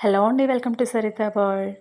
Hello అండి welcome to Saritha world.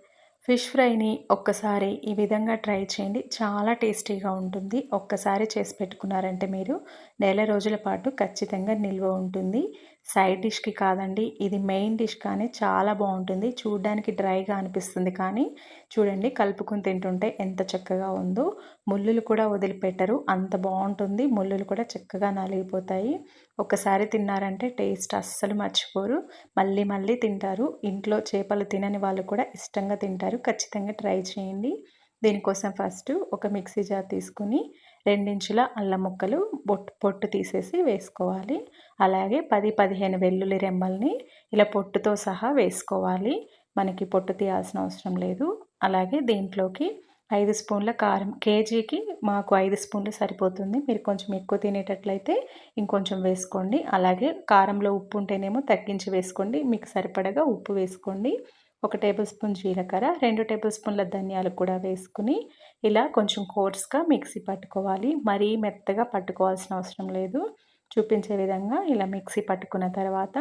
Fish ఫ్రైని ఒక్కసారి ఈ విధంగా ట్రై చేయండి. చాలా టేస్టీగా ఉంటుంది. ఒక్కసారి చేసి పెట్టుకున్నారంటే మీరు నెల రోజుల పాటు ఖచ్చితంగా నిల్వ ఉంటుంది. సైడ్ డిష్కి కాదండి. ఇది మెయిన్ డిష్ కానీ చాలా బాగుంటుంది. చూడడానికి డ్రైగా అనిపిస్తుంది కానీ చూడండి కలుపుకుని తింటుంటే ఎంత చక్కగా ఉందో. ముళ్ళులు కూడా వదిలిపెట్టరు. అంత బాగుంటుంది. ముళ్ళులు కూడా చక్కగా నలిగిపోతాయి. ఒకసారి తిన్నారంటే టేస్ట్ అస్సలు మర్చిపోరు. మళ్ళీ మళ్ళీ తింటారు. ఇంట్లో చేపలు తినని వాళ్ళు కూడా ఇష్టంగా తింటారు. ఖచ్చితంగా ట్రై చేయండి. దీనికోసం ఫస్ట్ ఒక మిక్సీ జార్ తీసుకుని రెండించుల అల్లం ముక్కలు బొట్టు పొట్టు తీసేసి వేసుకోవాలి. అలాగే పది పదిహేను వెల్లుల్లి రెమ్మల్ని ఇలా పొట్టుతో సహా వేసుకోవాలి. మనకి పొట్టు తీయాల్సిన అవసరం లేదు. అలాగే దీంట్లోకి ఐదు స్పూన్ల కారం కేజీకి మాకు ఐదు స్పూన్లు సరిపోతుంది. మీరు కొంచెం ఎక్కువ తినేటట్లయితే ఇంకొంచెం వేసుకోండి. అలాగే కారంలో ఉప్పు ఉంటేనేమో తగ్గించి వేసుకోండి. మీకు సరిపడగా ఉప్పు వేసుకోండి. ఒక టేబుల్ స్పూన్ జీలకర్ర రెండు టేబుల్ స్పూన్ల ధనియాలు కూడా వేసుకుని ఇలా కొంచెం కోర్స్గా మిక్సీ పట్టుకోవాలి. మరీ మెత్తగా పట్టుకోవాల్సిన అవసరం లేదు. చూపించే విధంగా ఇలా మిక్సీ పట్టుకున్న తర్వాత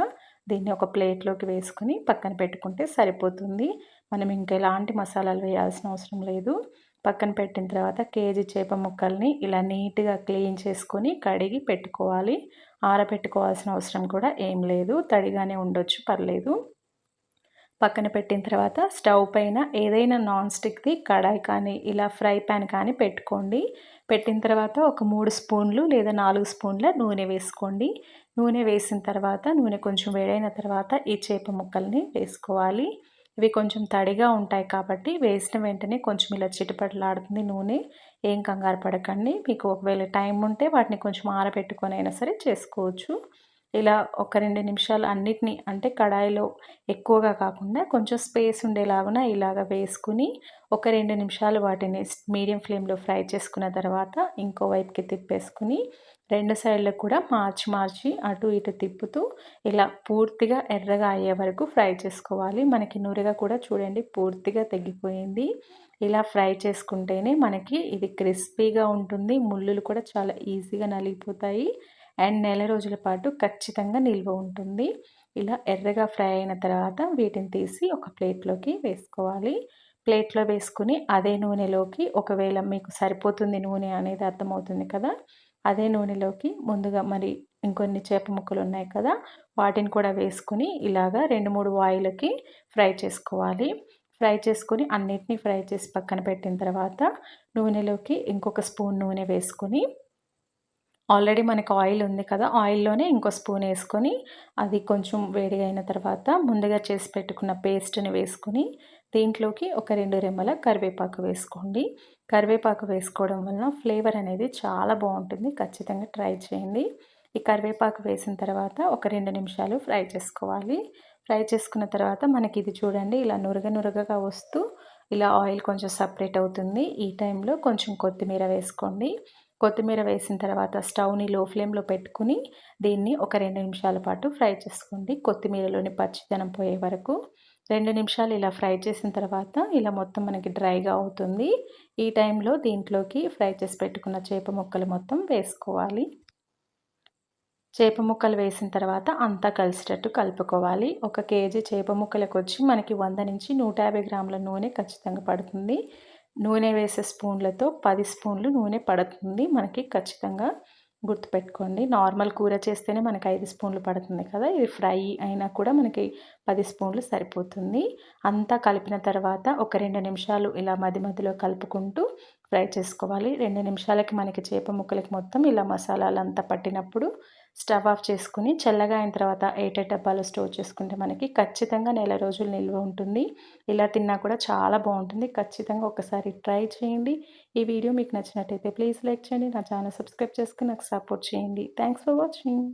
దీన్ని ఒక ప్లేట్లోకి వేసుకుని పక్కన పెట్టుకుంటే సరిపోతుంది. మనం ఇంకా ఎలాంటి మసాలాలు వేయాల్సిన అవసరం లేదు. పక్కన పెట్టిన తర్వాత కేజీ చేప ముక్కల్ని ఇలా నీట్గా క్లీన్ చేసుకొని కడిగి పెట్టుకోవాలి. ఆరబెట్టుకోవాల్సిన అవసరం కూడా ఏం లేదు. తడిగానే ఉండొచ్చు పర్లేదు. పక్కన పెట్టిన తర్వాత స్టవ్ పైన ఏదైనా నాన్ స్టిక్ది కడాయి కానీ ఇలా ఫ్రై ప్యాన్ కానీ పెట్టుకోండి. పెట్టిన తర్వాత ఒక మూడు స్పూన్లు లేదా నాలుగు స్పూన్ల నూనె వేసుకోండి. నూనె వేసిన తర్వాత నూనె కొంచెం వేడైన తర్వాత ఈ చేప ముక్కల్ని వేసుకోవాలి. ఇవి కొంచెం తడిగా ఉంటాయి కాబట్టి వేసిన వెంటనే కొంచెం ఇలా చిటిపట్లాడుతుంది నూనె. ఏం కంగారు పడకండి. మీకు ఒకవేళ టైం ఉంటే వాటిని కొంచెం ఆరబెట్టుకొని అయినా సరే చేసుకోవచ్చు. ఇలా ఒక రెండు నిమిషాలు అన్నిటినీ అంటే కడాయిలో ఎక్కువగా కాకుండా కొంచెం స్పేస్ ఉండేలాగున ఇలాగ వేసుకుని ఒక రెండు నిమిషాలు వాటిని మీడియం ఫ్లేమ్లో ఫ్రై చేసుకున్న తర్వాత ఇంకో వైపుకి తిప్పేసుకుని రెండు సైడ్లకు కూడా మార్చి మార్చి అటు ఇటు తిప్పుతూ ఇలా పూర్తిగా ఎర్రగా అయ్యే వరకు ఫ్రై చేసుకోవాలి. మనకి నూరిగా కూడా చూడండి పూర్తిగా తగ్గిపోయింది ఇలా ఫ్రై చేసుకుంటేనే మనకి ఇది క్రిస్పీగా ఉంటుంది. ముళ్ళులు కూడా చాలా ఈజీగా నలిగిపోతాయి. అండ్ నెల రోజుల పాటు ఖచ్చితంగా నిల్వ ఉంటుంది. ఇలా ఎర్రగా ఫ్రై అయిన తర్వాత వీటిని తీసి ఒక ప్లేట్లోకి వేసుకోవాలి. ప్లేట్లో వేసుకుని అదే నూనెలోకి ఒకవేళ మీకు సరిపోతుంది నూనె అనేది అర్థమవుతుంది కదా అదే నూనెలోకి ముందుగా మరి ఇంకొన్ని చేప ముక్కలు ఉన్నాయి కదా వాటిని కూడా వేసుకుని ఇలాగా రెండు మూడు వాయిలకి ఫ్రై చేసుకోవాలి. ఫ్రై చేసుకొని అన్నిటినీ ఫ్రై చేసి పక్కన పెట్టిన తర్వాత నూనెలోకి ఇంకొక స్పూన్ నూనె వేసుకొని ఆల్రెడీ మనకు ఆయిల్ ఉంది కదా ఆయిల్లోనే ఇంకో స్పూన్ వేసుకొని అది కొంచెం వేడి అయిన తర్వాత ముందుగా చేసి పెట్టుకున్న పేస్ట్ని వేసుకొని దీంట్లోకి ఒక రెండు రెమ్మల కరివేపాకు వేసుకోండి. కరివేపాకు వేసుకోవడం వలన ఫ్లేవర్ అనేది చాలా బాగుంటుంది. ఖచ్చితంగా ట్రై చేయండి. ఈ కరివేపాకు వేసిన తర్వాత ఒక రెండు నిమిషాలు ఫ్రై చేసుకోవాలి. ఫ్రై చేసుకున్న తర్వాత మనకి ఇది చూడండి ఇలా నురగ నురగగా వస్తూ ఇలా ఆయిల్ కొంచెం సపరేట్ అవుతుంది. ఈ టైంలో కొంచెం కొత్తిమీర వేసుకోండి. కొత్తిమీర వేసిన తర్వాత స్టవ్ని లో ఫ్లేమ్లో పెట్టుకుని దీన్ని ఒక రెండు నిమిషాల పాటు ఫ్రై చేసుకోండి. కొత్తిమీరలోని పచ్చిదనం పోయే వరకు రెండు నిమిషాలు ఇలా ఫ్రై చేసిన తర్వాత ఇలా మొత్తం మనకి డ్రైగా అవుతుంది. ఈ టైంలో దీంట్లోకి ఫ్రై చేసి పెట్టుకున్న చేప ముక్కలు మొత్తం వేసుకోవాలి. చేప ముక్కలు వేసిన తర్వాత అంతా కలిసేటట్టు కలుపుకోవాలి. ఒక కేజీ చేప ముక్కలకు వచ్చి మనకి వంద నుంచి నూట యాభై గ్రాముల నూనె ఖచ్చితంగా పడుతుంది. నూనె వేసే స్పూన్లతో పది స్పూన్లు నూనె పడుతుంది. మనకి ఖచ్చితంగా గుర్తుపెట్టుకోండి. నార్మల్ కూర చేస్తేనే మనకి ఐదు స్పూన్లు పడుతుంది కదా. ఇది ఫ్రై అయినా కూడా మనకి పది స్పూన్లు సరిపోతుంది. అంతా కలిపిన తర్వాత ఒక రెండు నిమిషాలు ఇలా మధ్య మధ్యలో కలుపుకుంటూ ఫ్రై చేసుకోవాలి. రెండు నిమిషాలకి మనకి చేప ముక్కలకి మొత్తం ఇలా మసాలాలు అంతా పట్టినప్పుడు స్టవ్ ఆఫ్ చేసుకుని చల్లగా అయిన తర్వాత ఎయిట్ డబ్బాలు స్టోర్ చేసుకుంటే మనకి ఖచ్చితంగా నెల రోజులు నిల్వ ఉంటుంది. ఇలా తిన్నా కూడా చాలా బాగుంటుంది. ఖచ్చితంగా ఒకసారి ట్రై చేయండి. ఈ వీడియో మీకు నచ్చినట్టయితే ప్లీజ్ లైక్ చేయండి. నా ఛానల్ సబ్స్క్రైబ్ చేసుకుని నాకు సపోర్ట్ చేయండి థ్యాంక్స్ ఫర్ వాచింగ్